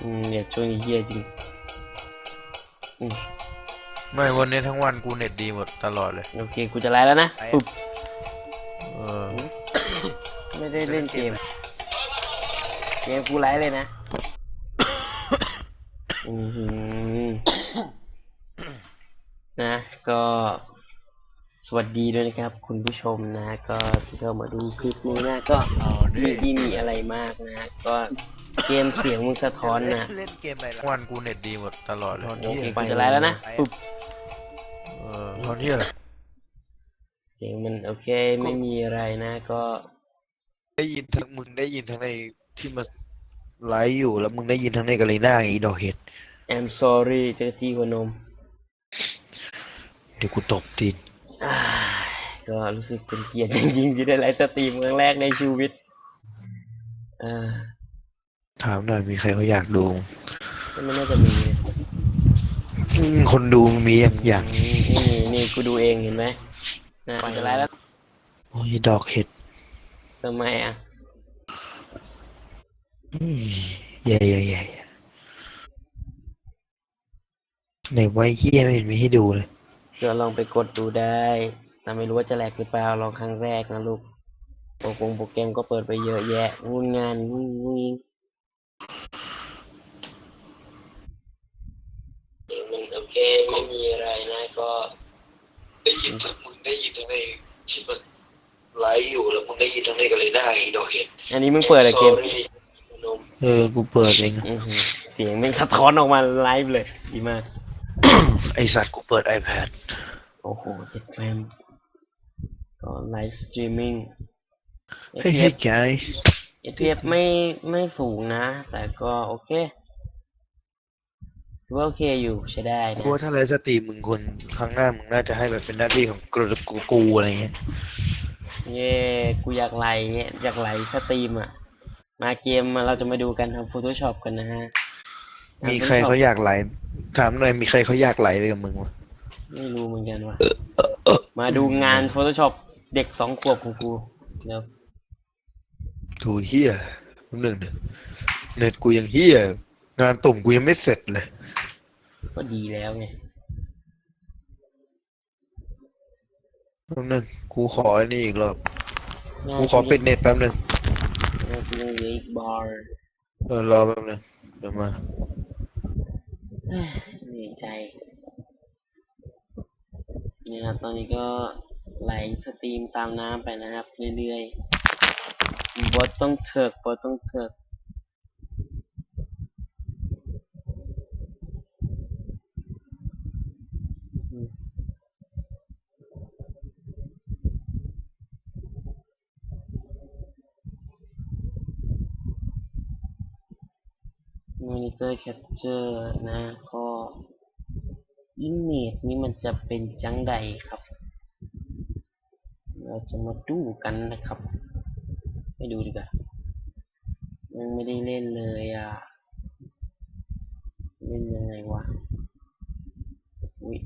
อืมเนี่ยช่วงนี้เฮียจริงอืมไม่วันนี้ทั้งวันกูเน็ตดีหมดตลอดเลย โอเค กูจะไลฟ์แล้วนะไลฟ์ปุ๊บเออ ไม่ได้เล่นเกม เกมกูไลฟ์เลยนะ อือหือนะ ก็สวัสดีด้วยนะครับ คุณผู้ชมนะ ก็ที่เข้ามาดูคลิปนี้นะก็เอาดิ ไม่ได้มีอะไรมากนะ ก็ เกมเสียงมึงสะท้อนนะเล่นเกมอะไรทั้ล่ะงวันกูเน็ตดีหมดตลอดเลยโอเคกูจะไลฟ์แล้วนะปุ๊บเออตอนที่อะไรเสียงมันโอเคไม่มีอะไรนะก็ได้ยินทั้งมึงได้ยินทั้งในที่มาไลฟ์อยู่แล้วมึงได้ยินทั้งในกาลีน่าอีดอกเห็ด I'm sorry เจ้าจี้หัวนม เดี๋ยวกูตบตีนอ่าก็รู้สึกเป็นเกียรติจริงๆที่ได้ไลฟ์สตรีมครั้งแรกในชีวิตอ่า ถามหน่อยมีใครเขาอยากดูก็ไม่น่าจะมีนะอืมคนดูมีอย่างอย่างอืมนี่นี่กูดูเองเห็นไหมนะกูจะไลฟ์แล้วโอ้ยดอกเห็ดทำไมอะอืมใหญ่ใหญ่ใหญ่ในไว้เฮียไม่เห็นมีให้ดูเลยก็ลองไปกดดูได้แต่ไม่รู้ว่าจะแหลกหรือเปล่าลองครั้งแรกนะลูกโปรแกรมโปรแกรมก็เปิดไปเยอะแยะงุนงานงุ้งงุ้งงิ้งเสียงมันโอเคไม่มีอะไรนะ ก็ได้ยินทั้งมึงได้ยินทั้งในที่มาไลฟ์อยู่แล้วมึงได้ยินทั้งในกาลีน่าอีดอกเห็ดอันนี้มึงเปิดอะไรเกมเออ กูเปิดเองอื้อหือเสียงมันสะท้อนออกมาไลฟ์เลย ดีมาก ไอสัตว์กูเปิด iPad โอ้โหเจ็ดแฟมก็ไลฟ์สตรีมมิ่ง เฮ้ยเฮ้ย guys FPS ไม่ไม่สูงนะ แต่ก็โอเค ถือว่าโอเคอยู่ใช้ได้นะกูว่าถ้าไลฟ์สตรีมมึงคนครั้งหน้ามึงน่าจะให้แบบเป็นหน้าที่ของกูกูกูอะไรเงี้ยเย่กูอยากไลฟ์อยากไลฟ์สตรีมอะ มาเกมมาเราจะมาดูกันทำ Photoshop กันนะฮะมีใครเขาอยากไลฟ์ถามหน่อยมีใครเขาอยากไลฟ์ไปกับมึงวะไม่รู้เหมือนกันว่ะมาดูงาน Photoshop เด็กสองขวบของกูเดี๋ยวถูเฮียแป๊บหนึ่งเดี๋ยวเน็ตกูยังเฮีย งานตุ่มกูยังไม่เสร็จเลย ก็ดีแล้วไงแป๊บหนึงกูขออันนี้อีกรอบ กูขอปิดเน็ตแป๊บหนึงงานกูยังเหลืออีกบาร์เออรอแป๊บหนึงเดี๋ยวมาเอ้ยเหนื่อยใจนี่ครับตอนนี้ก็ไหลสตรีมตามน้ำไปนะครับ เรื่อยๆบอสต้องเถิกบอสต้องเถิกอืม มอนิเตอร์แคปเจอร์นะก็อินเนตนี่มันจะเป็นจังใดครับ เราจะมาดูกันนะครับไม่ดูดีกว่ายังไม่ได้เล่นเลยอะ เล่นยังไงวะ อุ้ย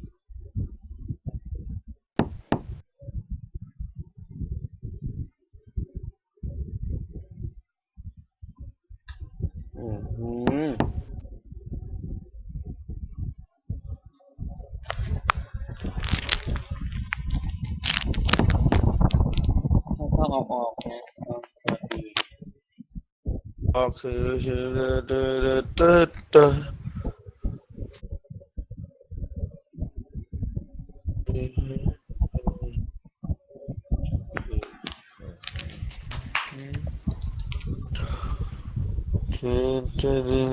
อือหือเข้าเข้าออกออกนะก็สวัสดี ก็ คือเดเ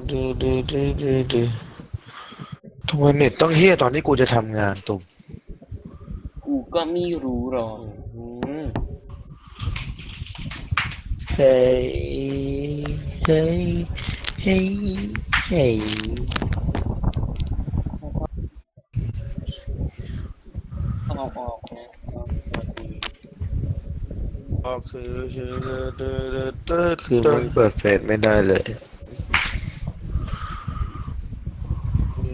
ดเดเดเดเดทำไมเน็ตต้องเฮี้ยตอนที่กูจะทำงานตุ่มกูก็ไม่รู้หรอกอืมเฮ้ยเฮ้ยเฮ้ยเฮ้ยเข้าออกออกนะก็สวัสดีก็คือคือมันเปิดเฟซไม่ได้เลย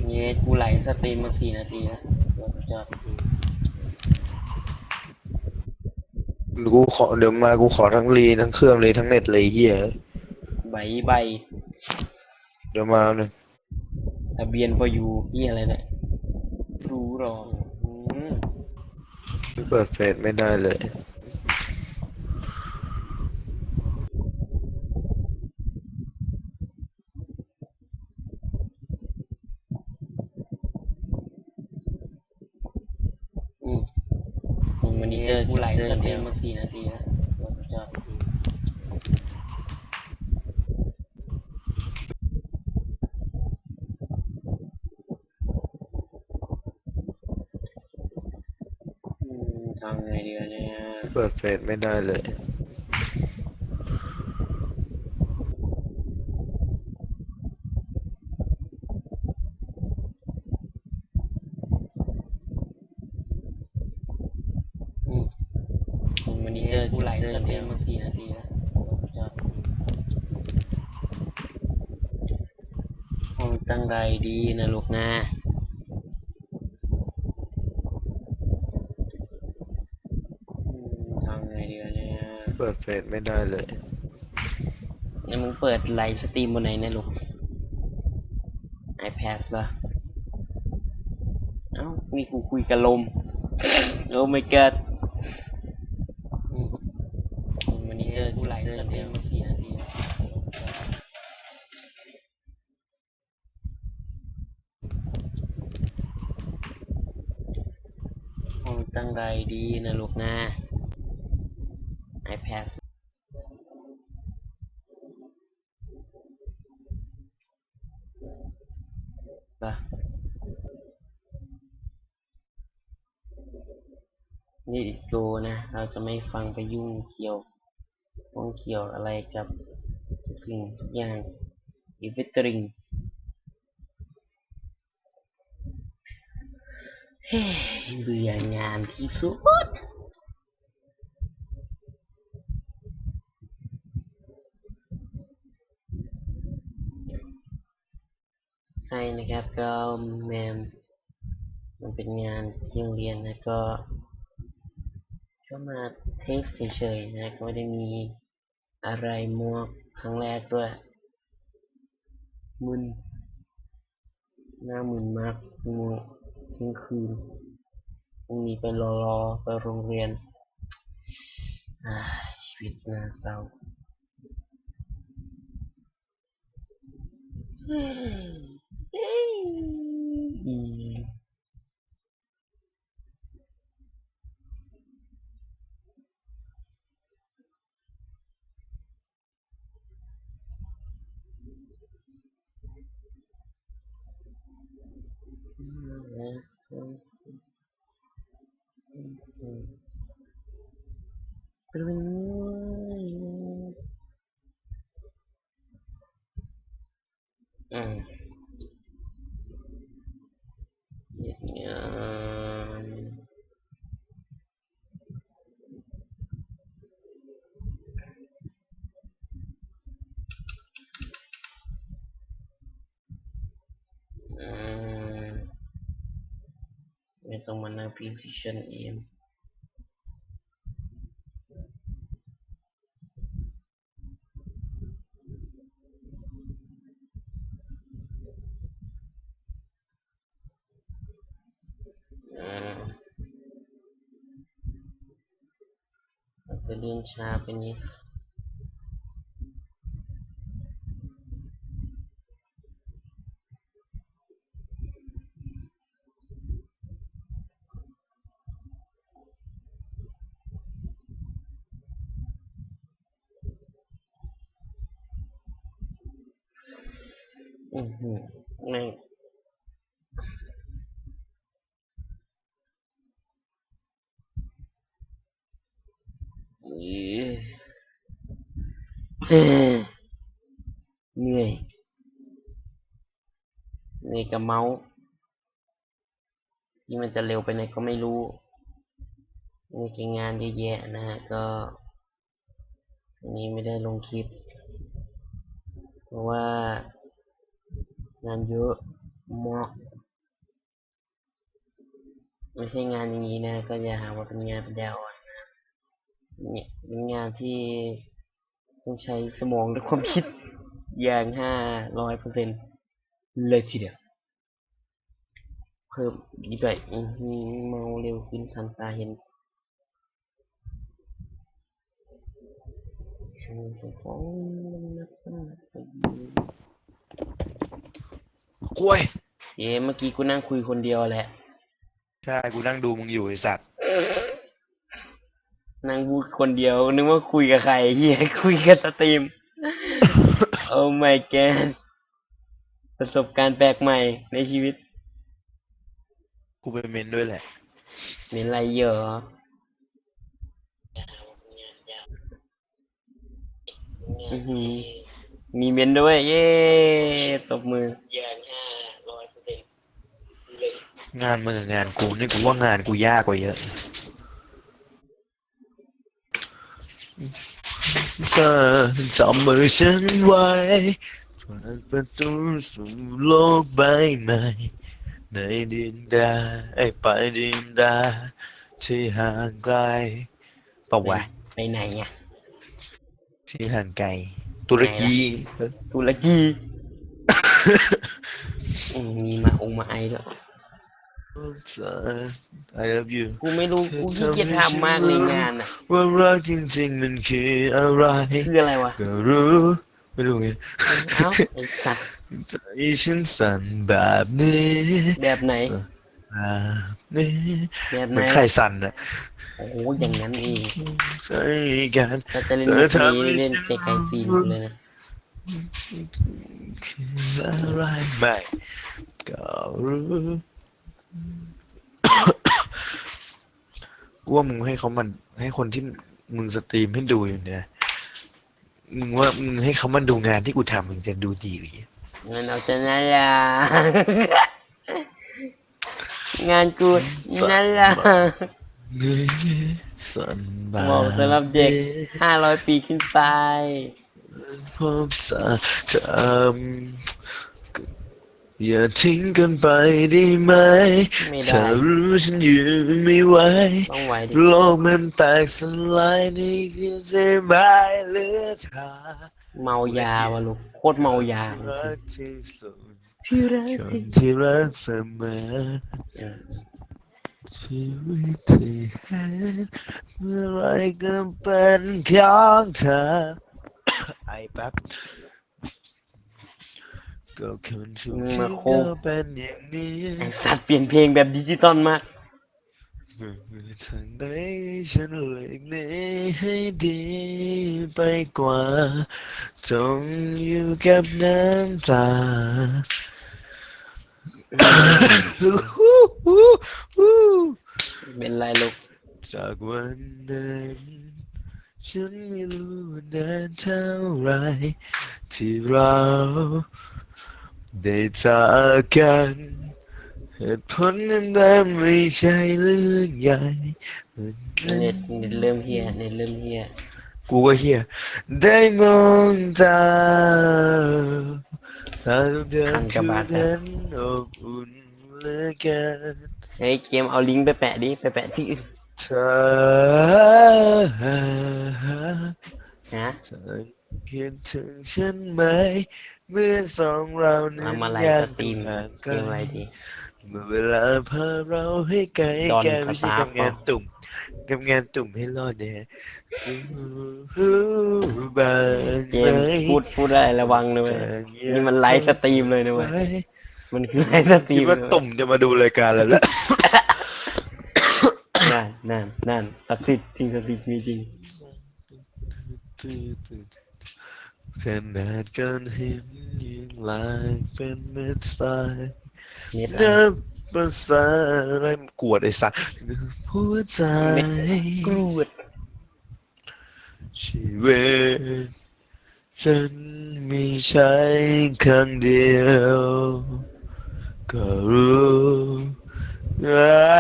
เนี่ยกูไหลสตรีมมาสี่นาทีแล้วจอดกูขอเดี๋ยวมากูขอทั้งรีทั้งเครื่องเลยทั้งเน็ตเลยเฮีย บใบเดี๋ยวมาหนึ่งทะเบียนพออยู่พี่อะไรเนี่ยรู้หรอกอืมเปิดเฟซไม่ได้เลย อืมวันนี้เจอกูไหลเจอเดียวมาสี่นาทีแล้วจอดอืมทำไงดีวะเนี่ย เปิดเฟซไม่ได้เลยอืมวันนี้เจอกูไหลเจอเดียวมาสี่นาทีแล้วจอดห้องตั้งใดดีนะลูกนะอืมทำไงดีวะเนี่ย เปิดไม่ได้เลยแล้วมึงเปิดไลฟ์สตรีมบนไหนเนี่ยลูก iPad เหรอเอ้ามีกูคุยกับลม โอ้ my god อืมวันนี้เจอกูไลฟ์เจอเดียวมาสี่นาทีตั้งใดดีนะลูกนะ iPad ปะนี่โกนะ เรา จะไม่ฟังไปยุ่งเกี่ยวข้องเกี่ยวอะไรกับทุกสิ่งทุกอย่างอีเวตริงเฮ้เบื่องานที่สุดให้นะครับก็แมมมันเป็นงานที่โรงเรียนนะก็ ก็มาเทสเฉยๆนะก็ไม่ได้มีอะไรมากครั้งแรกด้วยมึนหน้ามึนมากง่วที่งคืนพรุ่งนี้ไปรอรอไปโรงเรียนชีวิตน่าเศร้าอืมเป็นไงอืมเหตุงานอืม ไม่ต้องมานั่ง precision เอง อ่าอาจจะเลื่อนช้าไปนิดอือหือแม่ง เอ้ย เหนื่อยเหนื่อยกับเมาส์ที่มันจะเร็วไปไหนก็ไม่รู้มีแค่งานเยอะแยะนะฮะก็วันนี้ไม่ได้ลงคลิป เพราะว่างานเยอะมากไม่ใช่งานอย่างนี้นะ ก็อย่าหาว่าเป็นงานปัญญาอ่อนนะเนี่ยเป็นงานที่ ต้องใช้สมองและความคิดอย่างห้าร้อยเปอร์เซ็นต์เลยทีเดียว เพิ่มอีกหน่อยอื้อหือเมาเร็วขึ้นทันตาเห็นของนักนักกล้วยเย้เมื่อกี้กูนั่งคุยคนเดียวแหละ ใช่ กูนั่งดูมึงอยู่ไอสัตว์ นั่งพูดคนเดียว นึกว่าคุยกับใครเฮียคุยกับสตรีม โอ้ my god ประสบการณ์แปลกใหม่ในชีวิต กูไปเมนด้วยแหละมีอะไรเยอะอื้อหือมีเมนด้วย เย้ตบมืองานมึงกับงานกูนี่กูว่างานกูยากกว่าเยอะ เธอจับมือฉันไว้เปิดประตูสู่โลกใบใหม่ ในดินแดนไอ้ไปดินแดนที่ห่างไกลปะวะไปไหนอะที่ห่างไกล ตุรกีตุรกี อืมมีมาองค์มาไอด้วยเธอ I love you กูไม่รู้กูขี้เกียจทำมากเลยงานอะว่ารักจริงๆ มันคืออะไร คืออะไรวะก็รู้ ไม่รู้ไงเอ้าไอ้สัตว์ใจฉันสั่นแบบนี้แบบไหนแบบนี้แบบเหไหนมือนไข่สั่นอะโอ้โหอย่างนั้นเองใช่กันถ้าจะเล่นเธอแบบทำให้นี้เล่นฉันไกลๆตีนเลยนะคืออะไรไม่ก็รู้ กูว่ามึงให้เขามัน ให้คนที่มึงสตรีมให้ดูอยู่เนี่ยมึงว่ามึงให้เขามาดูงานที่กูทำมึงจะดูดีกว่าอีกงั้นเอาจะน่ารักงานกูน่ารักเงยสันบาเหมาะสำหรับเด็กห้าร้อยปีขึ้นไปพบเธอเธ ออย่าทิ้งกันไปได้ไหมไม่เธได้อรู้ฉันอยู่ไม่ไหว ต้องไหวดิโลกมันแตกสลายนี่คือเส้นไม้เหลือเธอเมายาวะลูกโคตรเมายาที่รักที่สุดที่รักคนที่ที่รักเสมอเออชีวิตที่เห็นเมื่อไรก็เป็นของเธอ ไอแป๊บ ก็คนทุกที่ก็เป็นอย่างนี้ไอสัตว์เปลี่ยนเพลงแบบดิจิตอลมากทางใดฉันเลือกหนี้ให้ดีไปกว่าจงอยู่กับน้ำตาเป็นไรลูกจากวันนั้นฉันไม่รู้ว่านานเท่าไรที่เรา ได้จากกันเหตุผลนั้นได้ไม่ใช่เรื่องใหญ่เน็ตเน็ตเริ่มเฮียเน็ตเริ่มเฮียกูก็เฮียได้มองตาตาเดิมคืนนั้นอบอุ่นเหลือเกินเฮ้ยเกมเอาลิงก์ไปแปะดิไปแปะที่อื่นเธอนะเธอคิดถึงฉันไหม เมื่อสองเรานั้นทำอะไรยัสงตรีมห่างไกเกลมอะไรดีเมื่อเวลาพาเราให้ไกลดอนแกไม่ใช่สตาร์ทำงานเปล่าตุ่มทำงานตุ่มให้รอดเนี่ยฮู้บางเกไหมมพูดพูดอะไรระวังนะเว้ยนี่มันไลฟ์สตรีมเลยนะเว้ยมันคือไลฟ์สตรีคิดมว่าเลยตุ่มจะมาดูรายการแล้วแหละนั่นนั่นนั่นศักดิ์สิทธิ์จริงศักดิ์สิทธิ์มีจริง ขนาดก้อนหินยังลายเป็นเม็ดทรายเน็ตอะไรนับภาษาอะไรกวดไอ้สัตว์หัวใจกรูดชีวิตฉันมีใช้ครั้งเดียว ก็รู้ว่า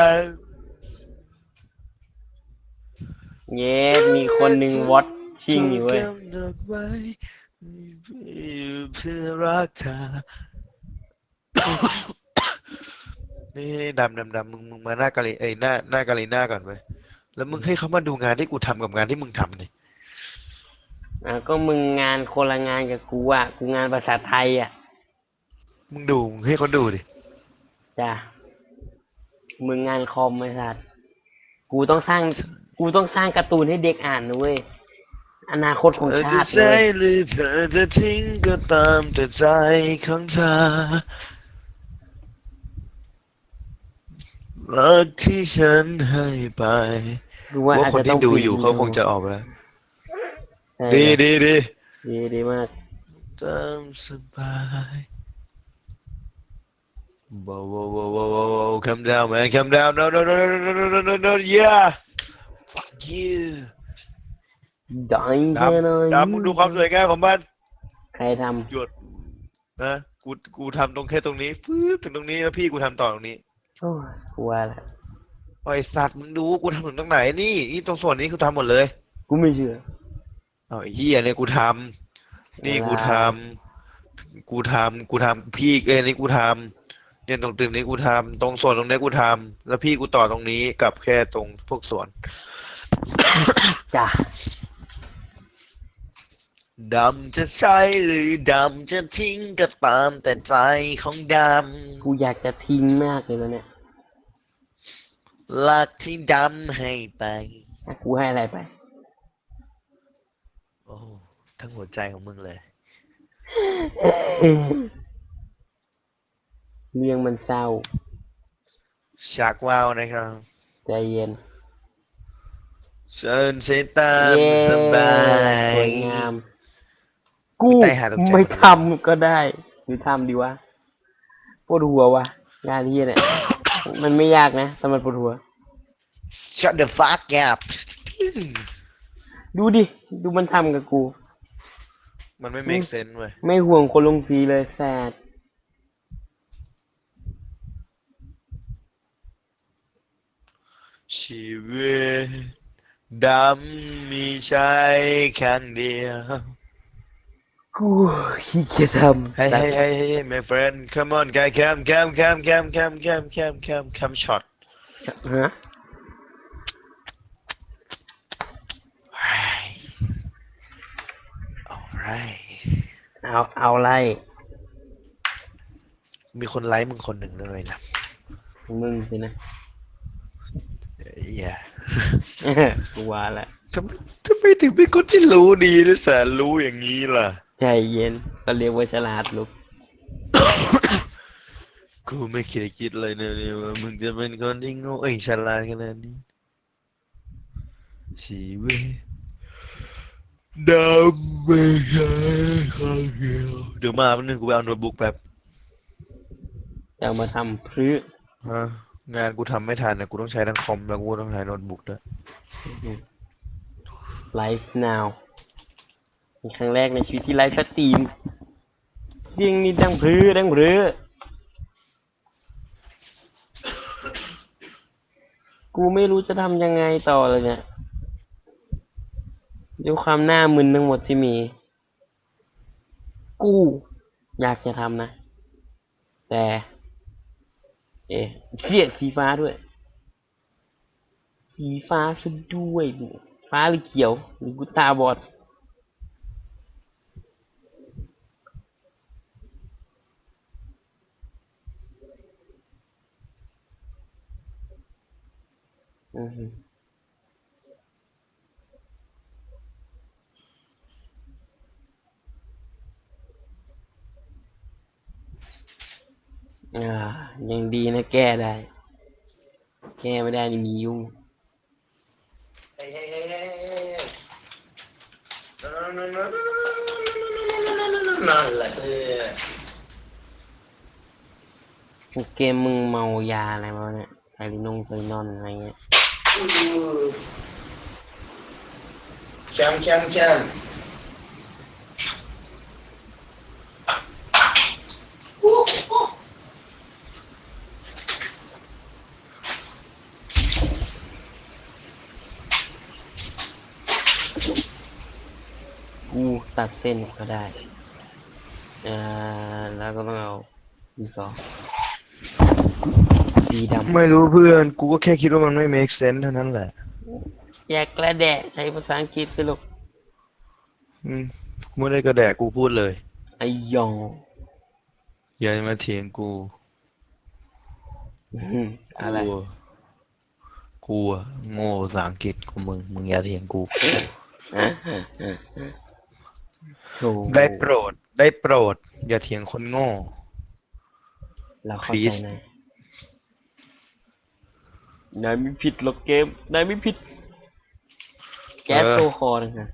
เย้มีคนหนึ่งวอตชิงอยู่เว้ยถูกกำหนดไว้ เพื่อรักเธอนี่ดำดำดำมึงมึงมาหน้ากาลีเอ้ยหน้าหน้ากาลีหน้าก่อนไปแล้วมึงให้เขามาดูงานที่กูทำกับงานที่มึงทำนี่อะก็มึงงานคนละงานกับกูอะ กูงานภาษาไทยอะ มึงดูมึงให้เขาดูดิจ้ะ มึงงานคอมไอ้สัตว์กูต้องสร้าง กูต้องสร้างการ์ตูนให้เด็กอ่านนะเว้ย อนาคตของเธอชาจะติเลใช่ยหรือเธอจะทิ้งก็ตามแต่ใจของเธอรักที่ฉันให้ไปดูว่าว่าอาจคนจะต้ที่องดูปลี่นอยู่เขาวิคงจะออกแล้ว ใช่ดีเลยดีดีดีดีมาก ตามสบายว้าวว้าวว้าวว้าวว้าว come down man come down no no no no no no no no no yeah fuck you ได้ดแค่ไหนำดำมึงดูความสวยงามของมันใครทหยดนะกูกูทำตรงแค่ตรงนี้ฟืบถึงตรงนี้แล้วพี่กูทำต่อตรงนี้ำโอ้ยกลัวแหละโอ้ยสัตว์มึงดูกูทำถึงตรงไหนนี่นี่ตรงส่วนนี้กูทำหมดเลย กูไม่เชื่อเอาไอ้เหี้ยเนี่ยกูทำนี่กูทำกูทำกูทำพี่เอ้ยนี่กูทำเนี่ยตรงตึกนี้กูทำตรงส่วนตรงนี้กูทำแล้วพี่กูต่อตรงนี้กับแค่ตรงพวกส่วนจ้ะ ดำจะใช้หรือดำจะทิ้งก็ตามแต่ใจของดกูอยากจะทิ้งมากเลยแล้วเนี่ยำรักที่ดำให้ไป อะกูให้อะไรไป โอ้ทั้งหัวใจของมึงเลย เรื่องมันเศร้า ฉากว้าวนะครับ ใจเย็น เชิญใช้ตามเย้สบายสวยงาม กูใจหาตกใจ ไม่ทำก็ได้ หรือทำดีวะปวดหัววะงานที่เนี่ย มันไม่ยากนะแต่มันปวดหัว Shut the fuck up ดูดิ ดูมันทำกับกู มันไม่ make sense เว้ยไม่ห่วงคนลงสีเลยแซดชีวิตดำมีใช้ครั้งเดียว กูขี้เกียจทำ Hey hey hey hey my friend come on guy come come come come come come come come come shot ฮะ alright เอาเอาอะไร มีคนไลค์มึงคนหนึ่งด้วยนะ มึงสินะอย่ากูว่าแหละทำไมทำไมถึงเป็นคนที่รู้ดีและแสนรู้อย่างนี้ล่ะ ใจเย็นก็เรียกว่าฉลาดลูกกูไม่เคยคิดเลยนะเนี่ยว่ามึงจะเป็นคนที่โง่เอ้ยฉลาดขนาดนี้ชีวิตดำไม่ใช่ครั้งเดียวเดี๋ยวมาแป๊บนึงกูไปเอาโน้ตบุ๊กแป๊บจะเอามาทำพรื้ฮะงานกูทำไม่ทันนะกูต้องใช้ทั้งคอมแล้วกูต้องใช้โน้ตบุ๊กด้วยไลฟ์นาว เป็นครั้งแรกในชีวิตที่ไลฟ์สตรีมเสียงนี่ดังพื้ดังพื้กูไม่รู้จะทำยังไงต่อเลยเนี่ยด้วยความหน้ามึนทั้งหมดที่มี กู อยากจะทำนะ แต่ เอ๊ะเสียสีฟ้าด้วย สีฟ้าซะด้วยเนี่ยฟ้าหรือเขียวหรือกูตาบอด อือฮึอ่ายังดีนะแก้ได้ แก้ไม่ได้นี่มียุ่ง เฮ้ยเฮ้ยเฮ้ยเฮ้ยนั่นแหละเออเกมมึงเมายาอะไรมาเนี่ยไทลินงไทลินอนอะไรเงี้ย Chang chang chang. Gu tạt sen có đài. À, là có bao nhiêu? Đi có. ส้นก็ได้อ่าแล้วก็ต้องเอาดีก่อนสีดไม่รู้เพื่อน กูก็แค่คิดว่ามันไม่ make sense เท่านั้นแหละำแยกกระแดะใช้ภาษาอังกฤษสิลูกอืมกูไม่ได้กระแดกกูพูดเลย ไอยองอย่ามาเถียงกูอืมอะไรกูกูอะโง่ภาษาอังกฤษของมึง มึงอย่าเถียงกูอะอะอะอะโถ่ได้โปรด ได้โปรด อย่าเถียงคนโง่ เราเข้าใจ Please นาย นายไม่ผิดหรอกเกม นายไม่ผิด แก๊สเออโซคอร์นะฮะ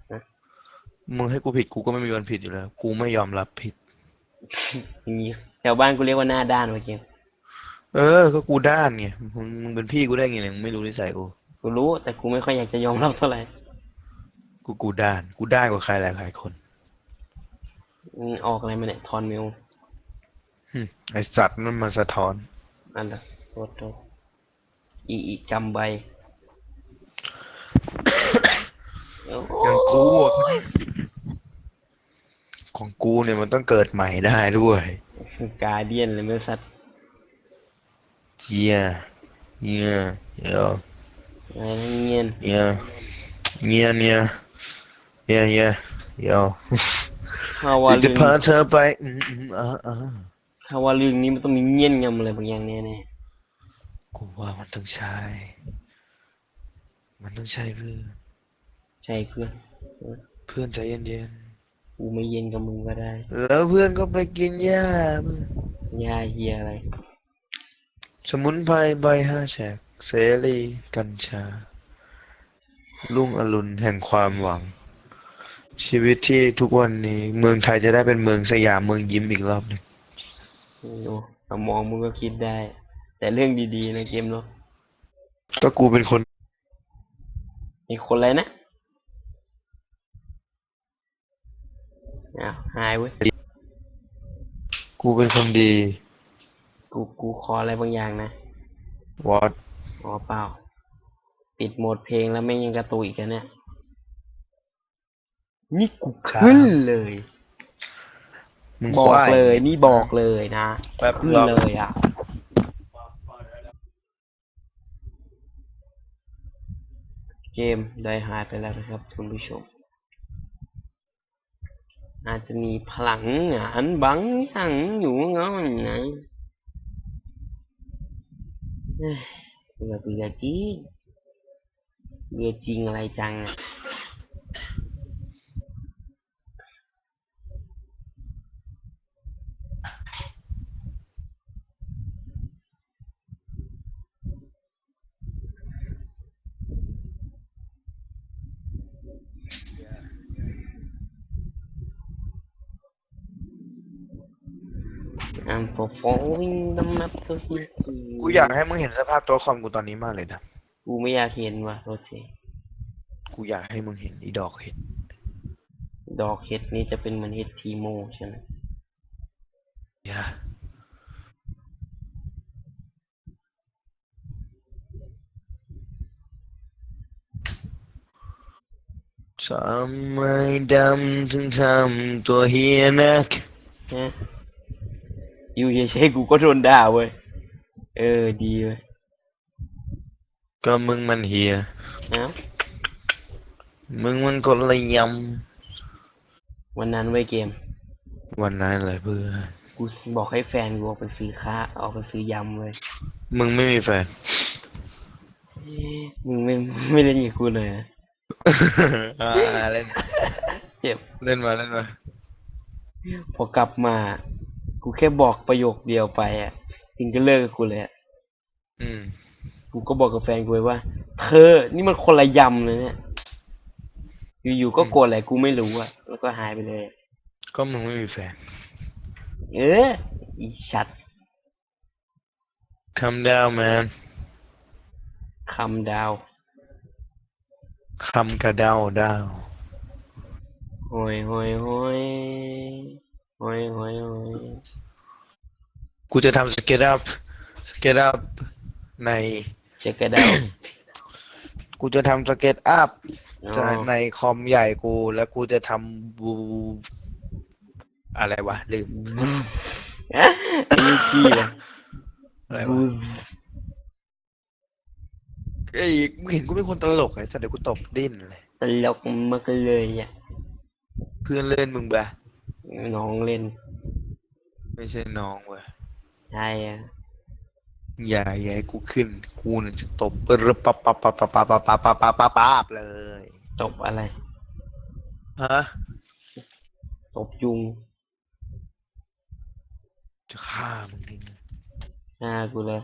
มึงให้กูผิดกูก็ไม่มีวันผิดอยู่แล้ว กูไม่ยอมรับผิดอย่างนี้แถวบ้านกูเรียกว่าหน้าด้านวะเกม เออ ก็กูด้านไง มึงมึงเป็นพี่กูได้ไงเนี่ยมึงไม่รู้นิสัยกู กูรู้ แต่กูไม่ค่อยอยากจะยอมรับเท่าไหร่ กูกูด้าน กูด้านกว่าใครหลายหลายคนมึงออกอะไรมาเนี่ยทอนเมลหึไอสัตว์นั่นมันสะท้อน อันละโทษโทษ อีอีกำใบอย่างกูอะของกูเนี่ยมันต้องเกิดใหม่ได้ด้วยกาเดียนเลยไม่สัตว์เจียเงียเดี๋ยวอะไรนะเงียนเงียเงียเงียเงียเงียเดี๋ยวข้าว่าเดี๋ยวจะเรื่องพาเธอไปอืมอืมอ่าอ่าข้าว่าเรื่องนี้มันต้องมีเงียนงำอะไรบางอย่างแน่ กูว่ามันต้องใช่มันต้องใช่เพื่อนๆใช่เพื่อนเพื่อนใจเย็นกูไม่เย็นกับมึงก็ได้ๆแล้วเพื่อนก็ไปกินหญ้ามึงยาเฮียอะไรสมุนไพรใบห้าแฉกเสรีกัญชาลุ่งอรุณแห่งความหวัง ชีวิตที่ทุกวันนี้ เมืองไทยจะได้เป็นเมืองสยามเมืองยิ้มอีกรอบหนึ่งโอ้สมองมึงก็คิดได้ แต่เรื่องดีๆนะเกมเนาะก็กูเป็นคนมีคนอะไรนะอ้าวหายเว้ย กูเป็นคนดีกูกูขออะไรบางอย่างนะ วอดอ๋อเปล่า ปิดโหมดเพลงแล้วไม่ยังกระตุยอีกันเนี่ย นี่กูขึ้นเลย มึงบอคกวายเลย นี่บอกเลยนะแป๊บขึ้นรอเลยอะ เกมได้หายไปแล้วนะครับคุณผู้ชม อาจจะมีพลังงานบางอย่างอยู่งั้นนะเอ้ยเบื่อเบื่อจริงเบื่อจริงอะไรจังอะ I'm performing the map to กูอยากให้มึงเห็นสภาพตัวคอมกูตอนนี้มากเลยนะ กูไม่อยากเห็นว่ะโทษทีกูอยากให้มึงเห็นอีดอกเห็นดอกเห็ดนี่จะเป็นเหมือนเห็ดทีโมใช่ไหมอย่าทำไมดำถึงทำตัวเฮียนักฮะอ ยู่เฉยๆกูก็โดนด่าเว้ย เออ ดีเว้ยก็มึงมันเฮียเอ้ามึงมันคนละยวันนั้นเว้ยเกมำวันนั้นเลยเพื่อน กูบอกให้แฟนกูออกไปซื้อค้าออกไปซื้อยำเว้ยมึงไม่มีแฟนมึงไม่ไม่เล่นกับกูเลยนะอ่าเล่น เจ็บ เล่นมาเล่นมา พอกลับมา กูแค่บอกประโยคเดียวไปอะถึงจะเลิกกับกูเลยอะอืม กูก็บอกกับแฟนกูไว้ว่า เธอ นี่มันคนละยำเลยเนี่ย อยู่ๆก็โกรธอะไรกูไม่รู้อะแล้วก็หายไปเลย ก็มึงไม่มีแฟน เอออีชัด Come down man คำดาวคำกระเดาดาว โหยโหยโหย โหยโหยโหยกูจะทำสเก็ตอัพสเก็ตอัพในเจ๊กระดาวกูจะทำสเก็ตอัพอ๋อในคอมใหญ่กู แล้วกูจะทำบูอะไรวะ ลืมอะไอ้นี่ขี้เลยอะไรบูวะไอ้ยมึงเห็นกูเป็นคนตลกไอ้สัตว์เดี๋ยวกูตบดิ้นเลย ตลกมากเลยอะ เพื่อนเล่นมึงบะ น้องเล่นเอไม่ใช่น้องเว้ยใช่อะอย่าอย่าให้กูขึ้น กูเนี่ยจะตบปรึบปับปับปับปับปับปับปับปับปับปับปับเลยตบอะไร ฮะ ตบยุง จะฆ่ามึงดิหน้ากูเลย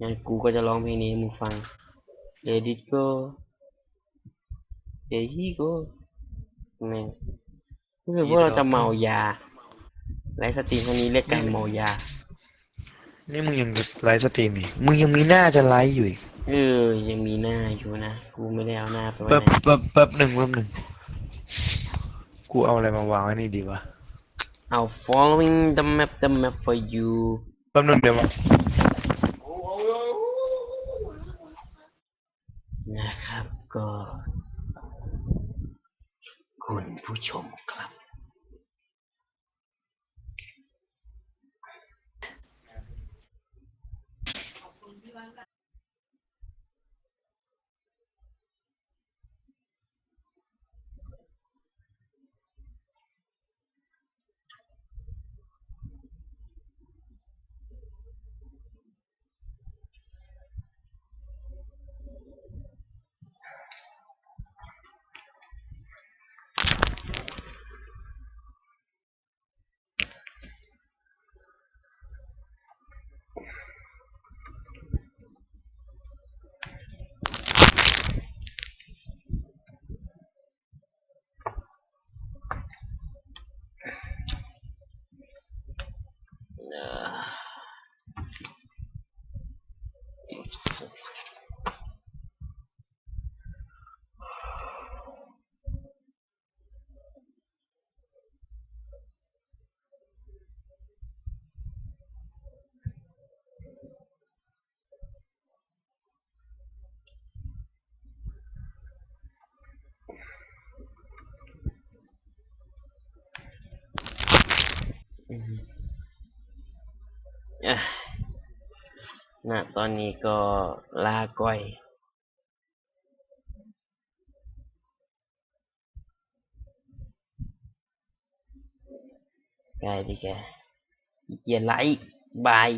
งั้นกูก็จะร้องเพลงนี้ให้มึงฟัง Let it go Let it go แม่งรู้สึกว่าเราจะเมายาไลฟ์สตรีมครั้งนี้เรียกการเมายานี่มึงยังไลฟ์สตรีมอีกมึงยังมีหน้าจะไลฟ์อยู่อีกเออยังมีหน้าอยู่นะกูไม่ได้เอาหน้าไปไว้แป๊บไหนแป๊บแป๊บหนึ่งแป๊บหนึ่งกูเอาอะไรมาวางไว้นี่ดีวะเอา following the map the map for you แป๊บหนึ่งเดี๋ยวมานะครับก็ คุณผู้ชม ณตอนนี้ก็ลาก้อยไกลดีแกเกียร์ไลท์บาย